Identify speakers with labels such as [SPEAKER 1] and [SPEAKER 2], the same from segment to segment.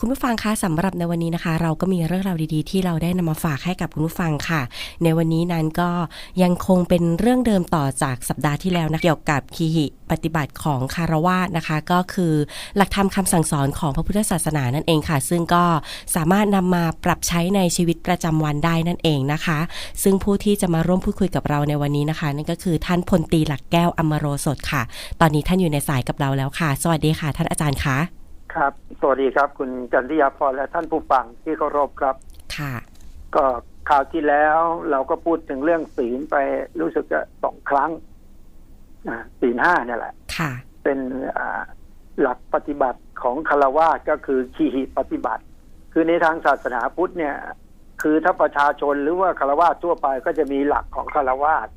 [SPEAKER 1] คุณผู้ฟังคะสำหรับในวันนี้นะคะ เราก็มีเรื่องราวดีๆ ที่เราได้นำมาฝากให้กับคุณผู้ฟังค่ะ ในวันนี้นั้นก็ยังคงเป็นเรื่องเดิมต่อจากสัปดาห์ที่แล้วนะเกี่ยวกับคีหิปฏิบัติของคารวาสนะคะ ก็คือหลักธรรมคำสั่งสอนของพระพุทธศาสนานั่นเองค่ะ ซึ่งก็สามารถนำมาปรับใช้ในชีวิตประจำวันได้นั่นเองนะคะ ซึ่งผู้ที่จะมาร่วมพูดคุยกับเราในวันนี้นะคะ นั่นก็คือท่านพลตีหลักแก้วอมโรสดค่ะ ตอนนี้ท่านอยู่ในสายกับเราแล้วค่ะ สวัสดีค่ะ ท่านอาจารย์คะ
[SPEAKER 2] ครับ สวัสดีครับ คุณจันทิยาพรและท่านผู้ฟังที่เคารพครับ
[SPEAKER 1] ค่ะ
[SPEAKER 2] ก็ข่าวที่แล้วเราก็พูดถึงเรื่องศีลไปรู้สึกจะสองครั้งอ่าศีลห้าเนี่ยแหละ
[SPEAKER 1] ค่ะ
[SPEAKER 2] เป็นอ่าหลักปฏิบัติของคารวาสก็คือขีหิปฏิบัติ คือในทางศาสนาพุทธเนี่ย คือถ้าประชาชนหรือว่าคารวาสทั่วไปก็จะมีหลักของคารวาส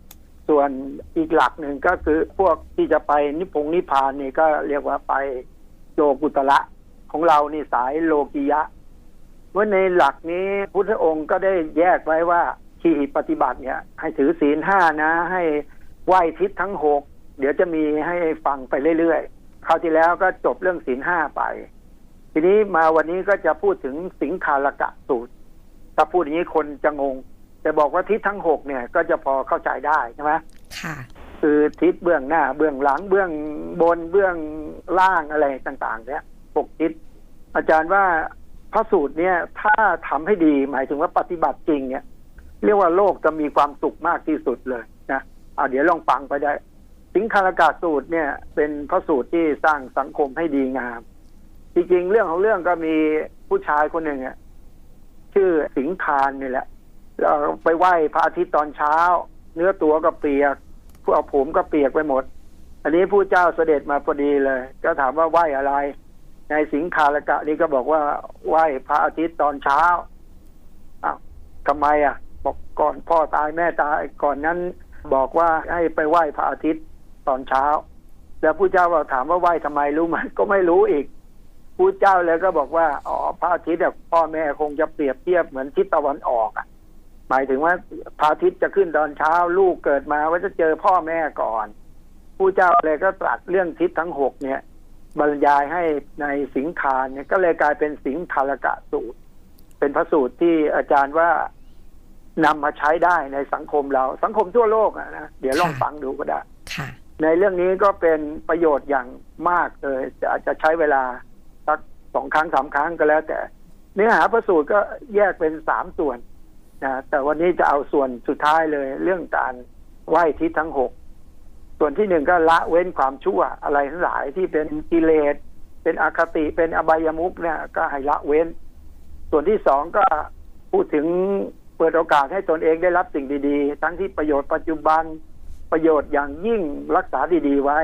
[SPEAKER 2] ส่วนอีกหลักหนึ่งก็คือพวกที่จะไปนิพพงนิพพานนี่ก็เรียกว่าไป โลกุตละของเรานี่สายโลกิยะว่าในหลักนี้พุทธองค์ก็ได้แยกไว้ว่าขีหิปฏิบัติเนี่ย ให้ถือศีลห้านะ ให้ไหว้ทิศทั้งหกเดี๋ยวจะมีให้ฟังไปเรื่อยๆคราวที่แล้วก็จบเรื่องศีลห้าไป ทีนี้มาวันนี้ก็จะพูดถึงสิงคาลกะสูตร ถ้าพูดอย่างนี้คนจะงง แต่บอกว่าทิศทั้งหกเนี่ย ก็จะพอเข้าใจได้ใช่ไหม
[SPEAKER 1] ค่ะ
[SPEAKER 2] คือทิศเบื้องหน้า เบื้องหลังเบื้องบนเบื้อง ล่างอะไรต่างๆ เนี่ยหกทิอาจารย์ว่าพระสูตรเนี่ย ถ้าทำให้ดีหมายถึงว่าปฏิบัติจริง เนี่ย เรียกว่าโลกจะมีความสุขมากที่สุดเลยนะเอาเดี๋ยวลองฟังไปได้สิงคาลกาสูตรเนี่ย เป็นพระสูตรที่สร้างสังคมให้ดีงาม จริงๆ เรื่องของเรื่องก็มีผู้ชายคนหนึ่งอะชื่อสิงคานนี่แหละเราไปไหว้พระอาทิตย์ตอนเช้า เนื้อตัวก็เปียกพวกผมก็เปียกไปหมด อันนี้ผู้เจ้าเสด็จมาพอดีเลย ก็ถามว่าไหว้อะไร ในสิงคาลกะนี่ก็บอกว่าไหว้พระอาทิตย์ตอนเช้าอ้าวทำไมอะ บอกก่อนพ่อตายแม่ตายก่อนนั้น บอกว่าให้ไปไหว้พระอาทิตย์ตอนเช้า แล้วผู้เจ้าว่าถามว่าไหว้ทำไมรู้ไหมก็ไม่รู้อีกผู้เจ้าเลยก็บอกว่าอ๋อพระอาทิตย์เนี่ยพ่อแม่คงจะเปรียบเทียบเหมือนทิศตะวันออกอะ หมายถึงว่าพระอาทิตย์จะขึ้นตอนเช้า ลูกเกิดมาว่าจะเจอพ่อแม่ก่อน ผู้เจ้าเลยก็ตรัสเรื่องทิศทั้งหกเนี่ย บรรยายให้ในสิงคานเนี่ยก็เลยกลายเป็นสิงคาลกะสูตร เป็นพระสูตรที่อาจารย์ว่านำมาใช้ได้ในสังคมเราสังคมทั่วโลกอะนะเดี๋ยวลอง
[SPEAKER 1] ค่ะ
[SPEAKER 2] ฟังดูก็ได้
[SPEAKER 1] ค่ะ
[SPEAKER 2] ในเรื่องนี้ก็เป็นประโยชน์อย่างมากเลยจะอาจจะใช้เวลาสักสองครั้งสามครั้งก็แล้ว แต่ เนื้อหาพระสูตรก็แยกเป็นสามส่วนนะแต่วันนี้จะเอาส่วนสุดท้ายเลย เรื่องการไหว้ทิศทั้งหก ส่วนที่หนึ่งก็ละเว้นความชั่วอะไรทั้งหลายที่เป็นกิเลสเป็นอคติเป็นอบายมุกเนี่ย ก็ให้ละเว้น ส่วนที่สองก็พูดถึงเปิดโอกาสให้ตนเองได้รับสิ่งดีๆ ทั้งที่ประโยชน์ปัจจุบันประโยชน์อย่างยิ่งรักษาดีๆไว้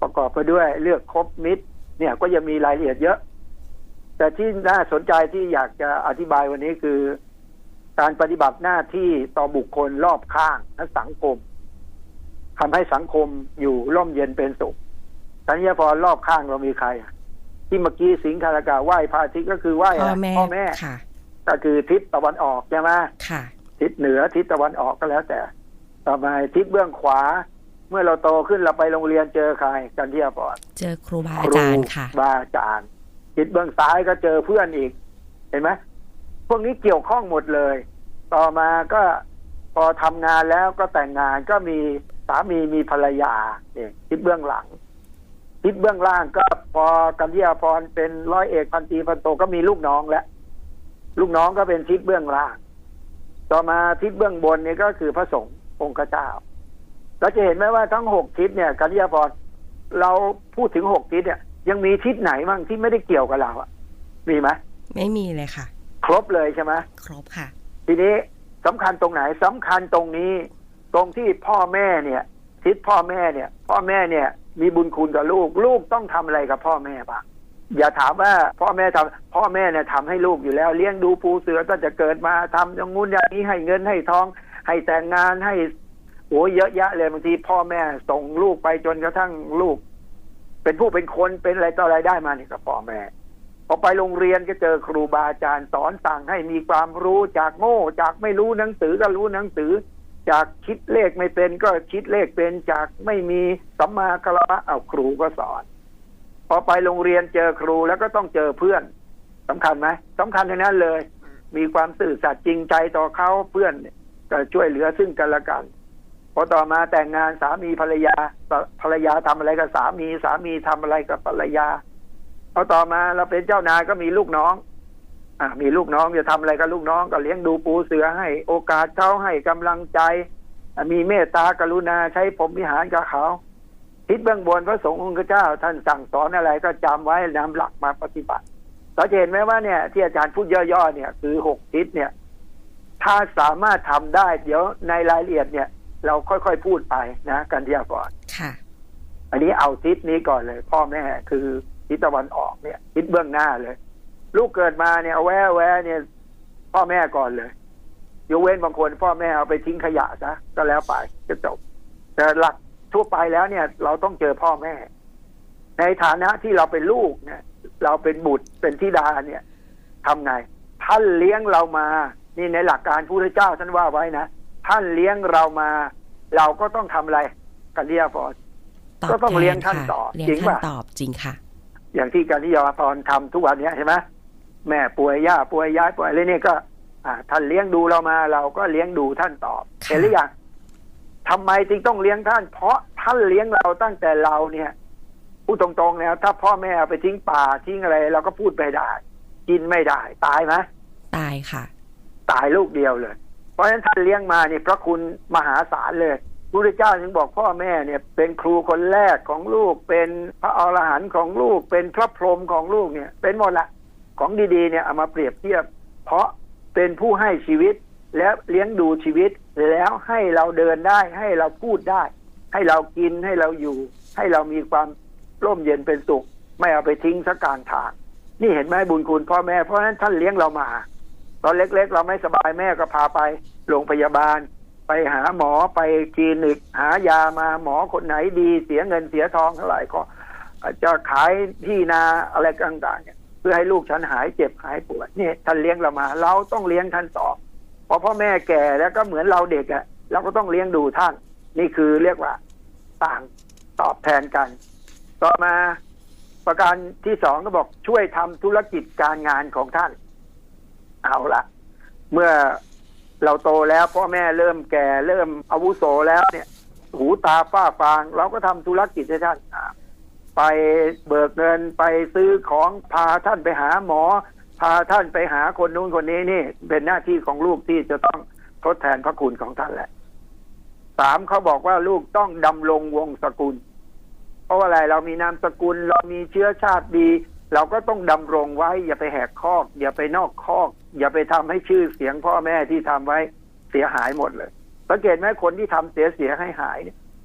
[SPEAKER 2] ประกอบไปด้วยเลือกคบมิตร เนี่ยก็จะมีรายละเอียดเยอะ แต่ที่น่าสนใจที่อยากจะอธิบายวันนี้คือ การปฏิบัติหน้าที่ต่อบุคคลรอบข้างและสังคม ทำให้สังคมอยู่ร่มเย็นเป็นสุขทันยพรรอบข้างเรามีใครอะที่เมื่อกี้สิงคารากาไหว้พระอาทิตย์ก็คือไหว้
[SPEAKER 1] พ่อ
[SPEAKER 2] อะไร
[SPEAKER 1] แม่
[SPEAKER 2] พ่อแม่
[SPEAKER 1] ค่ะ
[SPEAKER 2] ก็คือทิศตะวันออกใช่ไหม
[SPEAKER 1] ค่ะ
[SPEAKER 2] ทิศเหนือทิศตะวันออกก็แล้วแต่ต่อมาทิศเบื้องขวา เมื่อเราโตขึ้นเราไปโรงเรียนเจอใครกันที่ปอด
[SPEAKER 1] เจอครูบาอาจารย์ค่ะ
[SPEAKER 2] บาอาจารย์ ทิศเบื้องซ้ายก็เจอเพื่อนอีก เห็นไหมพวกนี้เกี่ยวข้องหมดเลย ต่อมาก็พอทำงานแล้วก็แต่งงานก็มี สามีมีภรรยาเนี่ยทิศเบื้องหลังทิศเบื้องล่างก็พอกันที่พรเป็นร้อยเอกพันตรีพันโตก็มีลูกน้องแล้วลูกน้องก็เป็นทิศเบื้องล่าง ต่อมาทิศเบื้องบนเนี่ยก็คือพระสงฆ์องค์เจ้าเราจะเห็นไหมว่าทั้งหกทิศเนี่ยกันที่พรเราพูดถึงหกทิศเนี่ย ยังมีทิศไหนบ้างที่ไม่ได้เกี่ยวกับเราอะมีไหม
[SPEAKER 1] ไม่มีเลยค่ะ
[SPEAKER 2] ครบเลยใช่ไหม
[SPEAKER 1] ครบค่ะ
[SPEAKER 2] ทีนี้สำคัญตรงไหนสำคัญตรงนี้ ตรงที่พ่อแม่เนี่ยทิศพ่อแม่เนี่ย พ่อแม่เนี่ย มีบุญคุณกับลูก ลูกต้องทำอะไรกับพ่อแม่บ้างอย่าถามว่าพ่อแม่ทำพ่อแม่เนี่ยทำให้ลูกอยู่แล้ว เลี้ยงดูปูเสือตั้งแต่เกิดมาทำอย่างงู้นอย่างนี้ให้เงินให้ทอง ให้แต่งงานให้โอ้ยเยอะแยะเลยบางทีพ่อแม่ส่งลูกไปจนกระทั่งลูก เป็นผู้เป็นคนเป็นอะไรต่ออะไรได้มาเนี่ยกับพ่อแม่พอไปโรงเรียนก็เจอครูบาอาจารย์สอนสั่งให้มีความรู้จากโง่จากไม่รู้หนังสือก็รู้หนังสือ จากคิดเลขไม่เป็นก็คิดเลขเป็นจากไม่มีสัมมาคารวะเอาครูก็สอน พอไปโรงเรียนเจอครูแล้วก็ต้องเจอเพื่อนสำคัญไหมสำคัญทั้งนั้นเลย มีความสื่อสัตย์จริงใจต่อเขาเพื่อนก็ช่วยเหลือซึ่งกันและกันพอต่อมาแต่งงานสามีภรรยาภรรยาทำอะไรกับสามีสามีทำอะไรกับภรรยาพอต่อมาเราเป็นเจ้านายก็มีลูกน้อง มีลูกน้องจะทำอะไรกับลูกน้องก็เลี้ยงดูปูเสือให้ โอกาสเขาให้กำลังใจ มีเมตตากรุณาใช้ผมวิหารกับเขาทิศเบื้องบนพระสงฆ์องค์เจ้า ท่านสั่งสอนอะไรก็จำไว้นำหลักมาปฏิบัติเราจะเห็นไหมว่าเนี่ย ที่อาจารย์พูดย่อๆเนี่ย คือหกทิศเนี่ย ถ้าสามารถทำได้ เดี๋ยวในรายละเอียดเนี่ย เราค่อยๆพูดไปนะกันที่ก่อน
[SPEAKER 1] ค่ะ
[SPEAKER 2] อันนี้เอาทิศนี้ก่อนเลย พ่อแม่คือทิศตะวันออกเนี่ย ทิศเบื้องหน้าเลย ลูกเกิดมาเนี่ยเอาแวะแวะเนี่ย พ่อแม่ก่อนเลยยกเว้นบางคน พ่อแม่เอาไปทิ้งขยะซะก็แล้วไปจะจบ แต่หลักทั่วไปแล้วเนี่ย เราต้องเจอพ่อแม่ ในฐานะที่เราเป็นลูกเนี่ย เราเป็นบุตรเป็นธิดาเนี่ยทำไง ท่านเลี้ยงเรามา นี่ในหลักการพระพุทธเจ้าท่านว่าไว้นะท่านเลี้ยงเรามา เราก็ต้องทำอะไรกันเรียพอ
[SPEAKER 1] ตอบ
[SPEAKER 2] ก็ต้องเลี้ยงท่าน
[SPEAKER 1] แค่ะ
[SPEAKER 2] ตอบ
[SPEAKER 1] เลี้ยง
[SPEAKER 2] จริง
[SPEAKER 1] ท่าน
[SPEAKER 2] ป่ะ
[SPEAKER 1] ตอบจริงค่ะ
[SPEAKER 2] อย่างที่การนิยมตอนทำทุกวันเนี้ยเห็นไหม แม่ป่วยย่าป่วยย้ายป่วยอะไรเนี่ยก็อ่าท่านเลี้ยงดูเรามาเราก็เลี้ยงดูท่านตอบ
[SPEAKER 1] ค่ะ
[SPEAKER 2] เห็นหรือยังทำไมจึงต้องเลี้ยงท่าน เพราะท่านเลี้ยงเราตั้งแต่เราเนี่ยพูดตรงๆแล้วถ้าพ่อแม่เอาไปทิ้งป่าทิ้งอะไร เราก็พูดไม่ได้ กินไม่ได้ ตายไหม
[SPEAKER 1] ตายค่ะ
[SPEAKER 2] ตายลูกเดียวเลย เพราะฉะนั้นท่านเลี้ยงมาเนี่ยพระคุณมหาศาลเลยพระพุทธเจ้าถึงบอกพ่อแม่เนี่ย เป็นครูคนแรกของลูก เป็นพระอรหันต์ของลูก เป็นพระพรหมของลูกเนี่ย เป็นหมดละ ของดีๆเนี่ยเอามาเปรียบเทียบ เพราะเป็นผู้ให้ชีวิตและเลี้ยงดูชีวิตแล้วให้เราเดินได้ ให้เราพูดได้ ให้เรากินให้เราอยู่ ให้เรามีความร่มเย็นเป็นสุข ไม่เอาไปทิ้งสักกลารทาง นี่เห็นไหมบุญคุณพ่อแม่เพราะฉะนั้นท่านเลี้ยงเรามา ตอนเล็ก ๆ เราไม่สบายแม่ก็พาไปโรงพยาบาล ไปหาหมอไปคลินิก หายามาหมอคนไหนดีเสียเงินเสียทองเท่าไหร่ก็จะขายที่นาอะไรต่างๆเนี่ย พื่อให้ลูกฉันหายเจ็บหายปวดนี่ท่านเลี้ยงเรามา เราต้องเลี้ยงท่านต่อพอพ่อแม่แก่แล้วก็เหมือนเราเด็กอะเราก็ต้องเลี้ยงดูท่าน นี่คือเรียกว่าต่างตอบแทนกัน ต่อมาประการที่สองก็บอกช่วยทำธุรกิจการงานของท่าน เอาละเมื่อเราโตแล้วพ่อแม่เริ่มแก่เริ่มอาวุโสแล้วเนี่ย หูตาฝ้าฟาง เราก็ทำธุรกิจให้ท่านอ่า ไปเบิกเงินไปซื้อของพาท่านไปหาหมอ พาท่านไปหาคนนู้นคนนี้นี่ เป็นหน้าที่ของลูกที่จะต้องทดแทนพระคุณของท่านแหละสามเขาบอกว่าลูกต้องดำรงวงศกุล เพราะอะไรเรามีนามสกุล เรามีเชื้อชาติดี เราก็ต้องดำรงไว้ อย่าไปแหกคอก อย่าไปนอกคอก อย่าไปทำให้ชื่อเสียงพ่อแม่ที่ทำไว้เสียหายหมดเลยสังเกตไหมคนที่ทำเสียเสียให้หาย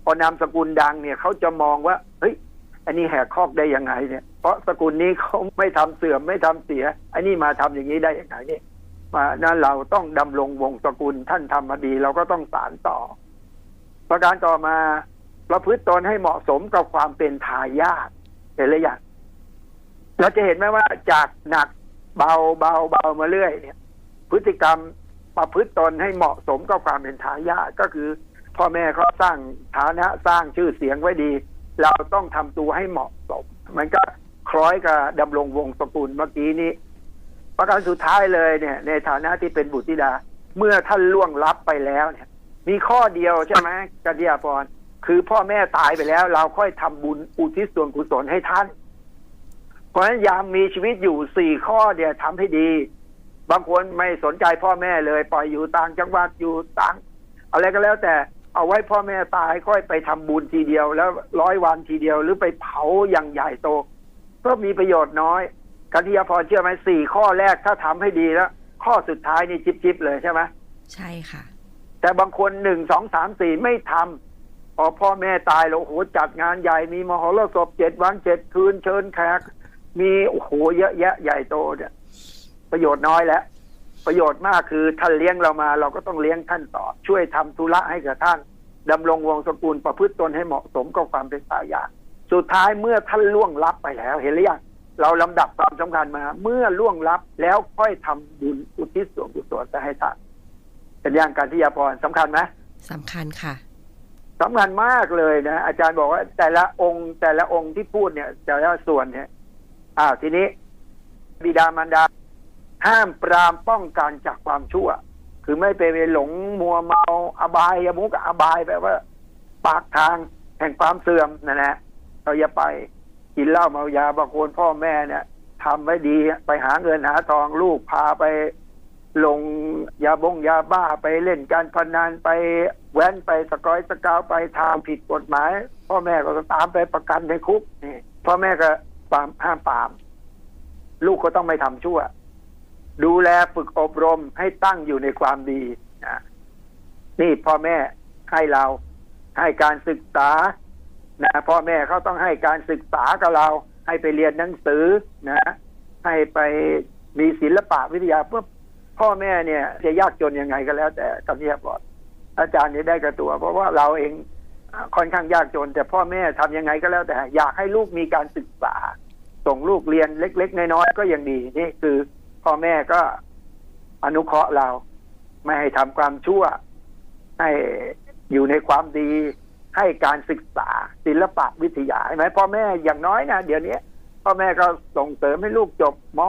[SPEAKER 2] พอนามสกุลดังเนี่ยเขาจะมองว่าเฮ้ย อันนี้แหกคอกได้ยังไงเนี่ย เพราะสกุลนี้เขาไม่ทำเสื่อมไม่ทำเสีย อันนี้มาทำอย่างนี้ได้ยังไงเนี่ยมานั่นเราต้องดำรงวงศกุลท่านทำมาดี เราก็ต้องสารต่อ ประการต่อมาประพฤติตนให้เหมาะสมกับความเป็นทายาทเห็นหรือยังเราจะเห็นไหมว่าจากหนักเบาเบาเบามาเรื่อยเนี่ยพฤติกรรมประพฤติตนให้เหมาะสมกับความเป็นทายาทก็คือ พ่อแม่เขาสร้างฐานะสร้างชื่อเสียงไว้ดี เราต้องทำตัวให้เหมาะสมมันก็คล้อยกับดำรงวงศกุลเมื่อกี้นี้ ประการสุดท้ายเลยเนี่ย ในฐานะที่เป็นบุตรธิดา เมื่อท่านล่วงลับไปแล้วเนี่ย มีข้อเดียวใช่ไหมกัญญาพรคือพ่อแม่ตายไปแล้ว เราค่อยทำบุญอุทิศส่วนกุศลให้ท่าน เพราะฉะนั้นยามมีชีวิตอยู่สี่ข้อเดียวทำให้ดี บางคนไม่สนใจพ่อแม่เลย ปล่อยอยู่ต่างจังหวัดอยู่ต่างอะไรก็แล้วแต่ เอาไว้พ่อแม่ตายค่อยไปทำบุญทีเดียว แล้วร้อยวันทีเดียว หรือไปเผาอย่างใหญ่โต ก็มีประโยชน์น้อยกัญญาพรเชื่อไหมสี่ข้อแรกถ้าทำให้ดีแล้ว ข้อสุดท้ายนี่จิบจิบๆเลยใช่ไหม
[SPEAKER 1] ใช่ค่ะ
[SPEAKER 2] แต่บางคนหนึ่งสองสามสี่ไม่ทำพอพ่อแม่ตายแล้วโอ้โหจัดงานใหญ่มีมหรสพเจ็ดวันเจ็ดคืนเชิญแขกมีโอ้โหเยอะแยะใหญ่โตเนี่ยประโยชน์น้อยแล้ว ประโยชน์มากคือท่านเลี้ยงเรามา เราก็ต้องเลี้ยงท่านต่อ ช่วยทำธุระให้กับท่านดำรงวงศกุลประพฤติตนให้เหมาะสมกับความเป็นสายาสุดท้ายเมื่อท่านล่วงลับไปแล้วเห็นหรือยังเราลำดับความสำคัญมา เมื่อล่วงลับแล้วค่อยทำบุญอุทิศส่วนกุศลไปให้ท่านเป็นอย่างการที่ยาพรสำคัญไหม
[SPEAKER 1] สำคัญค่ะ
[SPEAKER 2] สำคัญมากเลยนะ อาจารย์บอกว่าแต่ละองค์แต่ละองค์ที่พูดเนี่ย แต่ละส่วนเนี่ยอ้าวทีนี้ บิดามารดา ห้ามปรามป้องกันจากความชั่ว คือไม่ไปหลงมัวเมาอบายยมุกอบายแบบว่า ปากทางแห่งความเสื่อมนั่นะเราอย่าไปกินเหล้าเมายาบางคนพ่อแม่เนี่ยทำไว้ดีไปหาเงินหาทองลูกพาไป ลงยาบงยาบ้าไปเล่นการพนันไปแว้นไปสกอยสกาวไปทำผิดกฎหมาย พ่อแม่ก็ตามไปประกันในคุกนี่พ่อแม่ก็ปรามห้ามปราม ลูกก็ต้องไม่ทำชั่ว ดูแลฝึกอบรมให้ตั้งอยู่ในความดีนะนี่พ่อแม่ให้เราให้การศึกษานะพ่อแม่เขาต้องให้การศึกษากับเรา ให้ไปเรียนหนังสือนะ ให้ไปมีศิลปะวิทยาเพื่อพ่อแม่เนี่ย จะยากจนยังไงก็แล้ว แต่กับเนียบอดอาจารย์เนี่ยได้กับตัว เพราะว่าเราเองค่อนข้างยากจน แต่พ่อแม่ทำยังไงก็แล้วแต่ อยากให้ลูกมีการศึกษา ส่งลูกเรียนเล็ก ๆ น้อยๆก็ยังดีนี่คือ พ่อแม่ก็อนุเคราะห์เรา ไม่ให้ทำความชั่ว ให้อยู่ในความดี ให้การศึกษาศิลปะวิทยาใช่ไหมพ่อแม่อย่างน้อยนะเดี๋ยวนี้พ่อแม่ก็ส่งเสริมให้ลูกจบม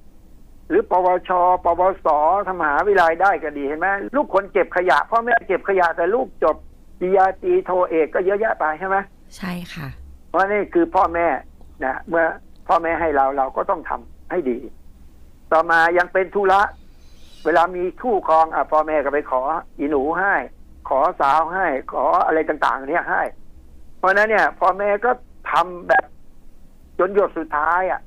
[SPEAKER 2] .6 หรือปวช ปวสทำมหาวิทยาลัยได้ก็ดีเห็นไหมลูกคนเก็บขยะ พ่อแม่เก็บขยะแต่ลูกจบปริญญาตรีโทเอกก็เยอะแยะไปใช่ไหม
[SPEAKER 1] ใช่ค่ะ
[SPEAKER 2] เพราะนี่คือพ่อแม่นะเมื่อพ่อแม่ให้เราเราก็ต้องทำให้ดี ต่อมายังเป็นธุระ เวลามีคู่ครองอะพ่อแม่ก็ไปขออีหนูให้ ขอสาวให้ ขออะไรต่างๆ เนี่ยให้ เพราะนั้นเนี่ยพ่อแม่ก็ทำแบบจนหยดสุดท้ายอะ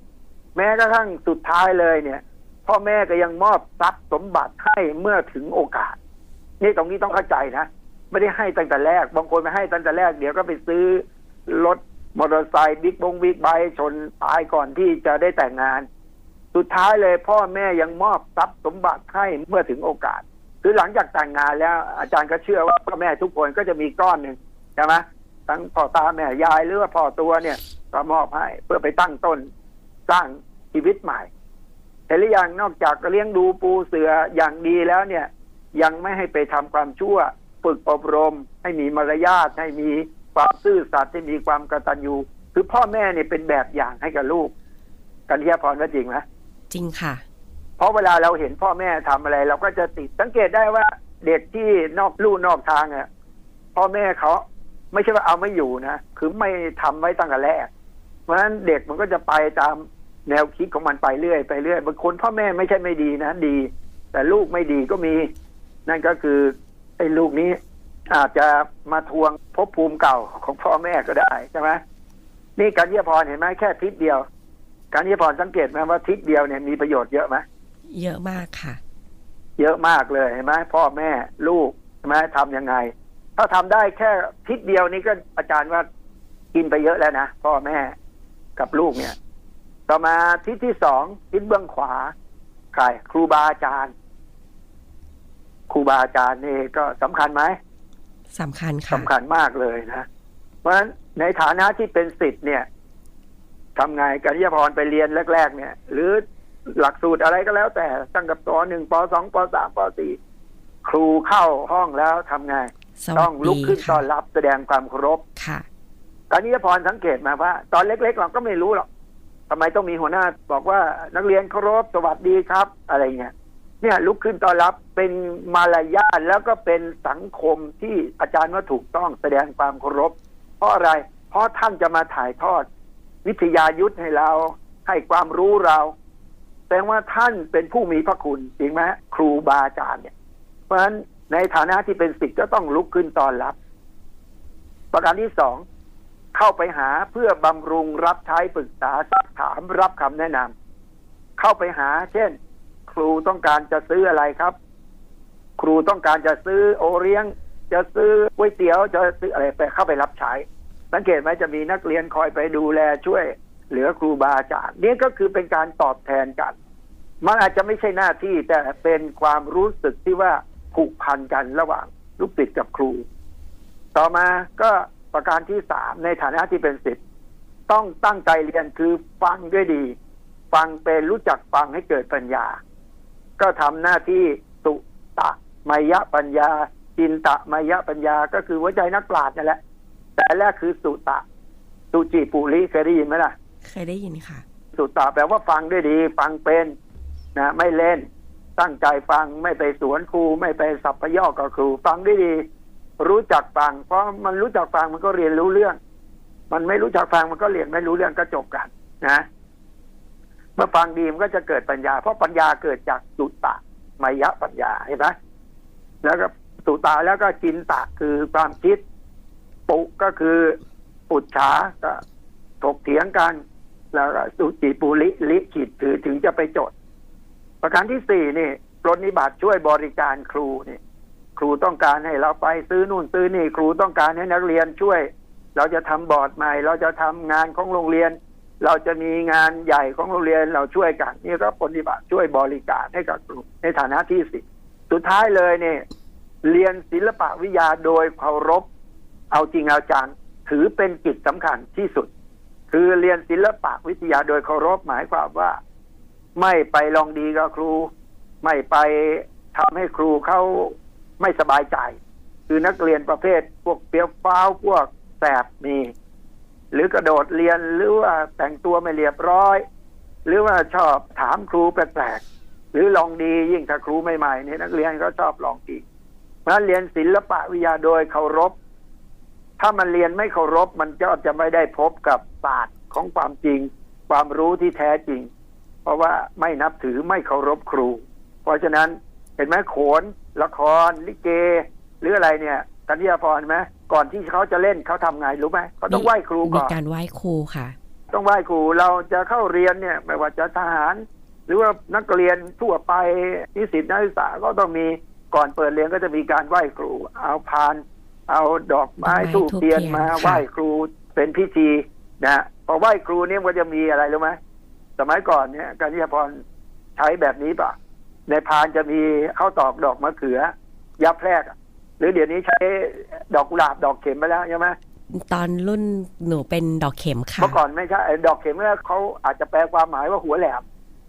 [SPEAKER 2] แม้กระทั่งสุดท้ายเลยเนี่ย พ่อแม่ก็ยังมอบทรัพย์สมบัติให้เมื่อถึงโอกาส นี่ตรงนี้ต้องเข้าใจนะไม่ได้ให้ตั้งแต่แรก บางคนไปให้ตั้งแต่แรก เดี๋ยวก็ไปซื้อรถมอเตอร์ไซค์บิ๊กบงบิ๊กไบค์ชนตายก่อนที่จะได้แต่งงาน สุดท้ายเลยพ่อแม่ยังมอบทรัพย์สมบัติให้เมื่อถึงโอกาส คือหลังจากแต่งงานแล้วอาจารย์ก็เชื่อว่าพ่อแม่ทุกคนก็จะมีก้อนหนึ่งใช่ไหมทั้งพ่อตาแม่ยายหรือว่าพ่อตัวเนี่ยก็มอบให้เพื่อไปตั้งต้นสร้างชีวิตใหม่แต่หรือยังนอกจากเลี้ยงดูปูเสืออย่างดีแล้วเนี่ย ยังไม่ให้ไปทำความชั่ว ฝึกอบรม ให้มีมารยาทให้มีความซื่อสัตย์ให้มีความกตัญญูคือพ่อแม่เนี่ยเป็นแบบอย่างให้กับลูก กันเทียพรว่าจริงไหม
[SPEAKER 1] จริงค่ะ
[SPEAKER 2] เพราะเวลาเราเห็นพ่อแม่ทำอะไร เราก็จะติดสังเกตได้ว่าเด็กที่นอกลู่นอกทางอะพ่อแม่เขาไม่ใช่ว่าเอาไม่อยู่นะคือไม่ทำไว้ตั้งแต่แรก เพราะฉะนั้นเด็กมันก็จะไปตามแนวคิดของมันไปเรื่อยไปเรื่อยบางคนพ่อแม่ไม่ใช่ไม่ดีนะดี แต่ลูกไม่ดีก็มี นั่นก็คือไอ้ลูกนี้อาจจะมาทวงภพภูมิเก่าของพ่อแม่ก็ได้ใช่ไหมนี่การเยี่ยพรเห็นไหมแค่ทิศเดียว การเยี่ยพรสังเกตไหมว่าทิศเดียวเนี่ยมีประโยชน์เยอะไหม
[SPEAKER 1] เยอะมากค่ะ
[SPEAKER 2] เยอะมากเลยเห็นไหมพ่อแม่ลูกใช่ไหมทำยังไง ถ้าทำได้แค่ทิศเดียวนี้ก็อาจารย์ว่ากินไปเยอะแล้วนะพ่อแม่กับลูกเนี่ย ต่อมาทิศที่สองทิศเบื้องขวาใครครูบาอาจารย์ครูบาอาจารย์นี่ก็สำคัญไหม
[SPEAKER 1] สำคัญค่ะ
[SPEAKER 2] สำคัญมากเลยนะ เพราะฉะนั้นในฐานะที่เป็นสิทธิ์เนี่ย ทำไงกันยพรไปเรียนแรก ๆ เนี่ย หรือหลักสูตรอะไรก็แล้ว แต่ตั้งกับปหนึ่งปสองปสามปสี่ครูเข้าห้องแล้วทำไง
[SPEAKER 1] สวั
[SPEAKER 2] ต้
[SPEAKER 1] ส
[SPEAKER 2] องลุก
[SPEAKER 1] ดี
[SPEAKER 2] ขึ้นต้
[SPEAKER 1] ค่ะ
[SPEAKER 2] อนรับแสดงความเคารพ
[SPEAKER 1] ค่ะ
[SPEAKER 2] การนิยพรสังเกตมาว่า ตอนเล็ก ๆ เราก็ไม่รู้หรอกทำไมต้องมีหัวหน้าบอกว่านักเรียนเคารพสวัสดีครับ อะไรเงี้ยเนี่ยลุกขึ้นต้อนรับเป็นมารยาทแล้วก็เป็นสังคมที่อาจารย์ว่าถูกต้องแสดงความเคารพ เพราะอะไร เพราะท่านจะมาถ่ายทอด วิทยายุทธให้เรา ให้ความรู้เราแสดงว่าท่านเป็นผู้มีพระคุณจริงไหมครูบาอาจารย์เนี่ย เพราะฉะนั้นในฐานะที่เป็นศิษย์ก็ต้องลุกขึ้นตอนรับ ประการที่สองเข้าไปหาเพื่อบำรุงรับใช้ปรึกษาสักถามรับคำแนะนำเข้าไปหา เช่น ครูต้องการจะซื้ออะไรครับ ครูต้องการจะซื้อโอเลี้ยง จะซื้อก๋วยเตี๋ยวจะซื้ออะไรไปเข้าไปรับใช้ สังเกตไหมจะมีนักเรียนคอยไปดูแลช่วยเหลือครูบาอาจารย์นี่ก็คือเป็นการตอบแทนกัน มันอาจจะไม่ใช่หน้าที่แต่เป็นความรู้สึกที่ว่าผูกพันกันระหว่างลูกศิษย์กับครู ต่อมาก็ประการที่สามในฐานะที่เป็นศิษย์ต้องตั้งใจเรียนคือฟังด้วยดี ฟังเป็นรู้จักฟังให้เกิดปัญญา ก็ทำหน้าที่สุตะมยะปัญญาจินตะมยะปัญญาก็คือหัวใจนักปราชญ์นั่นแหละ แต่แรกคือสุตะ สุจิปุริเคยได้ยินไหมล่ะ
[SPEAKER 1] เคยได้ยินค่ะ
[SPEAKER 2] สุตตะแปลว่าฟังด้วยดี ฟังเป็นนะไม่เล่น ตั้งใจฟังไม่ไปสวนครู ไม่ไปสับพยอกกับครู ฟังด้วยดี รู้จักฟัง เพราะมันรู้จักฟังมันก็เรียนรู้เรื่อง มันไม่รู้จักฟังมันก็เรียนไม่รู้เรื่องก็จบกันนะเมื่อฟังดีมันก็จะเกิดปัญญา เพราะปัญญาเกิดจากสุตตะมายะปัญญาเห็นไหมแล้วก็สุตาแล้วก็จินตะคือความคิด ปุก็คือปุจฉาก็ถกเถียงกัน แล้วก็สุจิปุริลิขิตถือถึงจะไปจด ประการที่สี่นี่ปรนนิบัติช่วยบริการครูนี่ครูต้องการให้เราไปซื้อนู่นซื้อนี่ ครูต้องการให้นักเรียนช่วย เราจะทำบอร์ดใหม่ เราจะทำงานของโรงเรียน เราจะมีงานใหญ่ของโรงเรียนเราช่วยกัน นี่ก็ปฏิบัติช่วยบริการให้กับครูในฐานะที่สิสุดท้ายเลยเนี่ยเรียนศิลปะวิทยาโดยเคารพ เอาจริงเอาจังถือเป็นกิจสำคัญที่สุด คือเรียนศิลปะวิทยาโดยเคารพหมายความว่า ไม่ไปลองดีกับครู ไม่ไปทำให้ครูเขาไม่สบายใจ คือนักเรียนประเภทพวกเปียวฟ้าวพวกแสบมี หรือกระโดดเรียนหรือว่าแต่งตัวไม่เรียบร้อย หรือว่าชอบถามครูแปลกๆหรือลองดียิ่งถ้าครูใหม่ๆเนี่ยนักเรียนก็ชอบลองดีเพราะฉะนั้นเรียนศิลปะวิทยาโดยเคารพ ถ้ามันเรียนไม่เคารพมันก็จะไม่ได้พบกับศาสตร์ของความจริง ความรู้ที่แท้จริง เพราะว่าไม่นับถือไม่เคารพครู เพราะฉะนั้นเห็นไหมโขนละคร ลิเก หรืออะไรเนี่ยกันทิยาพรเห็นไหมก่อนที่เขาจะเล่นเขาทำไงรู้ไหมเขาต้องไหว้ครู
[SPEAKER 1] มี
[SPEAKER 2] ก่อน
[SPEAKER 1] การไหว้ครูค่ะ
[SPEAKER 2] ต้องไหว้ครูเราจะเข้าเรียนเนี่ยไม่ว่าจะทหาร หรือว่านักเรียนทั่วไปนิสิตนักศึกษาก็ต้องมีก่อนเปิดเรียนก็จะมีการไหว้ครู เอาพาน เอาดอกไม้
[SPEAKER 1] ดอกไม้
[SPEAKER 2] ทูบ
[SPEAKER 1] ธูป
[SPEAKER 2] เทียน
[SPEAKER 1] เทียน
[SPEAKER 2] มา
[SPEAKER 1] ค่ะ
[SPEAKER 2] ไหว้ครูเป็นพิธีนะพอไหว้ครูเนี่ยมันจะมีอะไรรู้ไหมสมัยก่อนเนี่ยการที่พรใช้แบบนี้ป่ะ ในพานจะมีข้าวตอกดอกมะเขือ ยับแพรกอะหรือเดี๋ยวนี้ใช้ดอกกุหลาบดอกเข็มไปแล้วใช่ไหม
[SPEAKER 1] ตอนรุ่นหนูเป็นดอกเข็มค่ะ
[SPEAKER 2] เมื่อก่อนไม่ใช่ไอ้ดอกเข็มเนี่ยเขาอาจจะแปลความหมายว่าหัวแหลม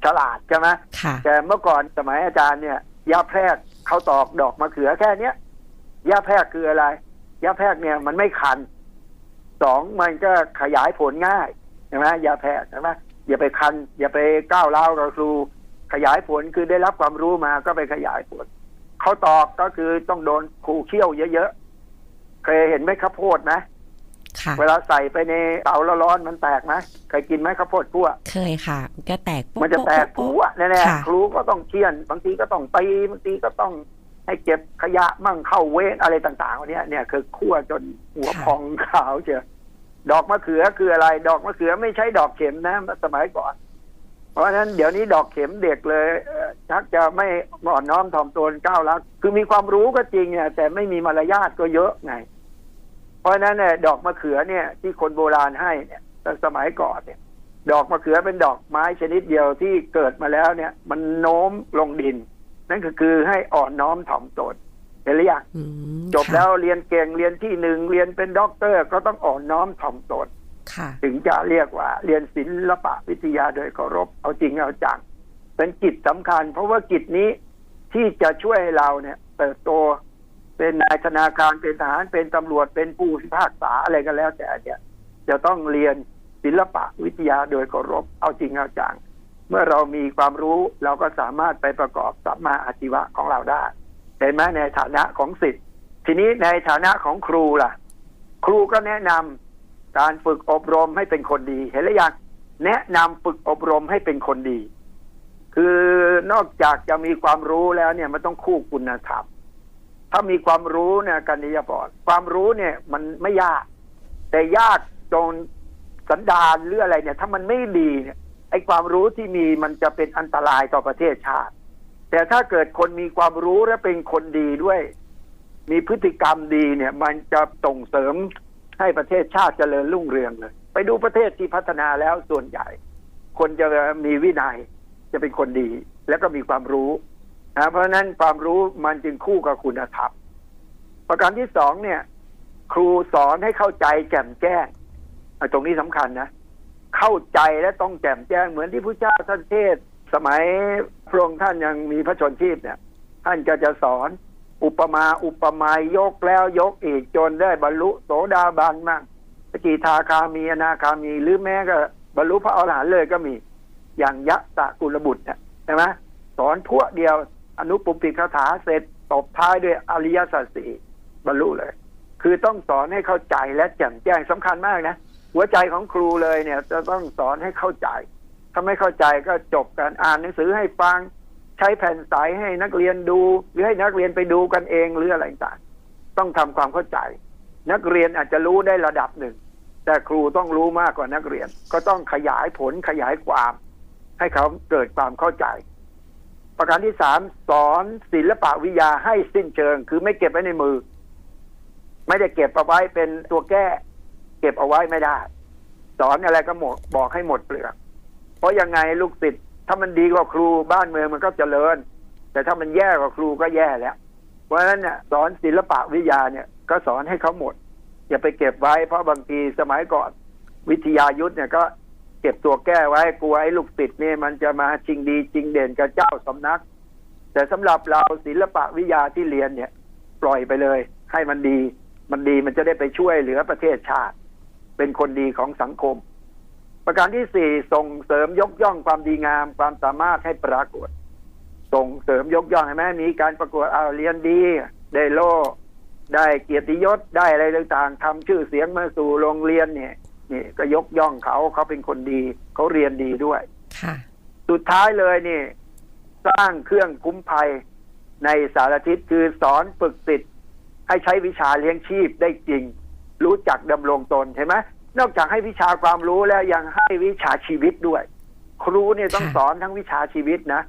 [SPEAKER 2] ฉลาดใช่ไหม
[SPEAKER 1] ค่ะ
[SPEAKER 2] แต่เมื่อก่อนสมัยอาจารย์เนี่ยยาแพรกเขาตอกดอกมะเขือแค่เนี้ยยาแพรกคืออะไร ยาแพรกเนี่ยมันไม่คันสองมันก็ขยายผลง่ายใช่ไหมยาแพรกใช่ไหมอย่าไปคัน อย่าไปก้าวเล้าวกับครู ขยายผลคือได้รับความรู้มาก็ไปขยายผลเขาตอกก็คือต้องโดนครูเคี่ยวเยอะๆเคยเห็นไหมข้าวโพดไหม
[SPEAKER 1] ค่ะ
[SPEAKER 2] เวลาใส่ไปในเตาร้อนๆมันแตกไหมเคยกินไหมข้าวโพดคั่ว
[SPEAKER 1] เคยค่ะ ก็แตกปุ๊บ
[SPEAKER 2] มันจะแตก
[SPEAKER 1] ปุ๊
[SPEAKER 2] ปู
[SPEAKER 1] บ
[SPEAKER 2] อะแน่
[SPEAKER 1] ค่ะ
[SPEAKER 2] ๆครูก็ต้องเคี่ยน บางทีก็ต้องตีบางทีก็ต้อง ให้เก็บขยะมั่งเข้าเวรอะไรต่างๆเนี่ยเนี่ยคือคั่วจนหัวพองขาวเชียวดอกมะเขือคืออะไร ดอกมะเขือไม่ใช่ดอกเข็มนะสมัยก่อน เพราะฉะนั้นเดี๋ยวนี้ดอกเข็มเด็กเลยชักจะไม่อ่อนน้อมถ่อมตนก้าวรักคือมีความรู้ก็จริงเนี่ยแต่ไม่มีมารยาทก็เยอะไง เพราะฉะนั้นเนี่ยดอกมะเขือเนี่ย ที่คนโบราณให้เนี่ยสมัยก่อนเนี่ย ดอกมะเขือเป็นดอกไม้ชนิดเดียวที่เกิดมาแล้วเนี่ย มันโน้มลงดิน นั่นก็คือให้อ่อนน้อมถ่อมตนเห็นหรือยัง
[SPEAKER 1] อืม
[SPEAKER 2] จบ
[SPEAKER 1] ค่ะ
[SPEAKER 2] แล้วเรียนเก่งเรียนที่หนึ่งเรียนเป็นด็อกเตอร์ ก็ต้องอ่อนน้อมถ่อมตน
[SPEAKER 1] ค่ะ
[SPEAKER 2] ถึงจะเรียกว่า เรียนศิลปะวิทยาโดยเคารพ เอาจริงเอาจังเป็นกิจสำคัญ เพราะว่ากิจนี้ที่จะช่วยให้เราเนี่ยเติบโตเป็นนายธนาคารเป็นทหารเป็นตำรวจเป็นผู้พิพากษาอะไรก็แล้วแต่เนี่ยจะต้องเรียนศิลปะวิทยาโดยเคารพเอาจริงเอาจัง เมื่อเรามีความรู้เราก็สามารถไปประกอบสัมมาอาชีวะของเราได้เห็นไหมในฐานะของสิทธิ์ทีนี้ในฐานะของครูล่ะ ครูก็แนะนำการฝึกอบรมให้เป็นคนดีเห็นหรือยังแนะนำฝึกอบรมให้เป็นคนดี คือนอกจากจะมีความรู้แล้วเนี่ยมันต้องคู่คุณธรรมถ้ามีความรู้เนี่ยกันนิยบอดความรู้เนี่ย มันไม่ยาก แต่ยากจนสันดานหรืออะไรเนี่ย ถ้ามันไม่ดีเนี่ย ไอ้ความรู้ที่มีมันจะเป็นอันตรายต่อประเทศชาติ แต่ถ้าเกิดคนมีความรู้และเป็นคนดีด้วย มีพฤติกรรมดีเนี่ย มันจะส่งเสริมให้ประเทศชาติเจริญรุ่งเรืองเลย ไปดูประเทศที่พัฒนาแล้วส่วนใหญ่ คนจะมีวินัยจะเป็นคนดี แล้วก็มีความรู้นะเพราะนั้นความรู้มันจึงคู่กับคุณธรรมประการที่สองเนี่ย ครูสอนให้เข้าใจแจ่มแจ้งอะตรงนี้สำคัญนะ เข้าใจและต้องแจ่มแจ้งเหมือนที่พระเจ้าท่านเทศ สมัยพระองค์ท่านยังมีพระชนชีพเนี่ย ท่านก็จะสอนอุปมาอุปไมยยกแล้วยกอีกจนได้บรรลุโสดาบันมั่งสกิทาคามีอนาคามี หรือแม้ก็บรรลุพระอรหันต์เลยก็มี อย่างยะตะกุลบุตรเนี่ยใช่ไหมสอนพวเดียวอนุปุปปิคาถาเสร็จตบท้ายด้วยอริยสัจสี่บรรลุเลย คือต้องสอนให้เข้าใจและแจ่มแจ้งสำคัญมากนะ หัวใจของครูเลยเนี่ย จะต้องสอนให้เข้าใจถ้าไม่เข้าใจก็จบการอ่านหนังสือให้ฟัง ใช้แผ่นใสให้นักเรียนดู หรือให้นักเรียนไปดูกันเองหรืออะไรต่างต้องทำความเข้าใจ นักเรียนอาจจะรู้ได้ระดับหนึ่ง แต่ครูต้องรู้มากกว่านักเรียน ก็ต้องขยายผลขยายความ ให้เขาเกิดความเข้าใจ ประการที่สามสอนศิลปะวิทยาให้สิ้นเชิง คือไม่เก็บไว้ในมือ ไม่ได้เก็บเอาไว้เป็นตัวแก้ ก็บเอาไว้ไม่ได้ สอนอะไรก็หมดบอกให้หมดเปลือก เพราะยังไงลูกศิษย์ถ้ามันดีกว่าครูบ้านเมืองมันก็เจริญ แต่ถ้ามันแย่กว่าครูก็แย่แล้ว เพราะฉะนั้นเนี่ยสอนศิลปะวิทยาเนี่ย ก็สอนให้เขาหมด อย่าไปเก็บไว้ เพราะบางทีสมัยก่อนวิทยายุทธเนี่ยก็เก็บตัวแก้ไว้กลัวไอ้ลูกศิษย์เนี่ยมันจะมาจริงดีจริงเด่นกับเจ้าสำนัก แต่สำหรับเราศิลปะวิทยาที่เรียนเนี่ย ปล่อยไปเลย ให้มันดี มันดีมันจะได้ไปช่วยเหลือประเทศชาติ เป็นคนดีของสังคม ประการที่สี่ส่งเสริมยกย่องความดีงาม ความสามารถให้ปรากฏ ส่งเสริมยกย่องให้แม่มีการประกวดเอาวเรียนดี ได้โล่ได้เกียรติยศได้อะไรต่างๆทำชื่อเสียงมาสู่โรงเรียนเนี่ยนี่ก็ยกย่องเขาเขาเป็นคนดี เขาเรียนดีด้วย
[SPEAKER 1] ค่ะ
[SPEAKER 2] สุดท้ายเลยนี่ สร้างเครื่องคุ้มภัยในสารทิศคือสอนฝึกศิษย์ให้ใช้วิชาเลี้ยงชีพได้จริง รู้จักดำรงตนเห็นไหมนอกจากให้วิชาความรู้แล้วยังให้วิชาชีวิตด้วย ครูเนี่ยต้องสอนทั้งวิชาชีวิตนะ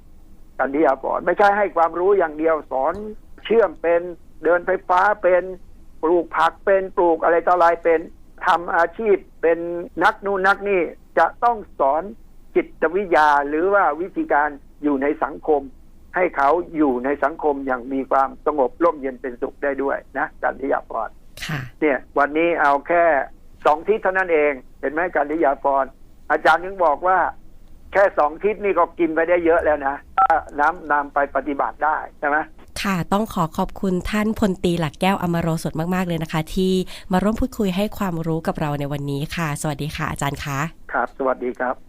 [SPEAKER 2] กันที่อาสอนไม่ใช่ให้ความรู้อย่างเดียวสอนเชื่อมเป็นเดินไฟฟ้าเป็นปลูกผักเป็นปลูกอะไรต่ออะไรเป็นทำอาชีพเป็นนักนู่นนักนี่จะต้องสอนจิตวิทยาหรือว่าวิธีการอยู่ในสังคม ให้เขาอยู่ในสังคมอย่างมีความสงบร่มเย็นเป็นสุขได้ด้วยนะการทิยาพร
[SPEAKER 1] ค่ะ
[SPEAKER 2] เนี่ยวันนี้เอาแค่สองทิศเท่านั้นเอง เห็นไหมการทิยาพรอาจารย์ถึงบอกว่า แค่สองทิศนี่ก็กินไปได้เยอะแล้วนะถ้าน้ำนำไปปฏิบัติได้ใช่ไหม
[SPEAKER 1] ค่ะ ต้องขอขอบคุณท่านพลตรีหลักแก้วอมโรสดมาก ๆ เลยนะคะ ที่มาร่วมพูดคุยให้ความรู้กับเราในวันนี้ค่ะ สวัสดีค่ะอาจารย์คะ
[SPEAKER 2] ครับ สวัสดีครับ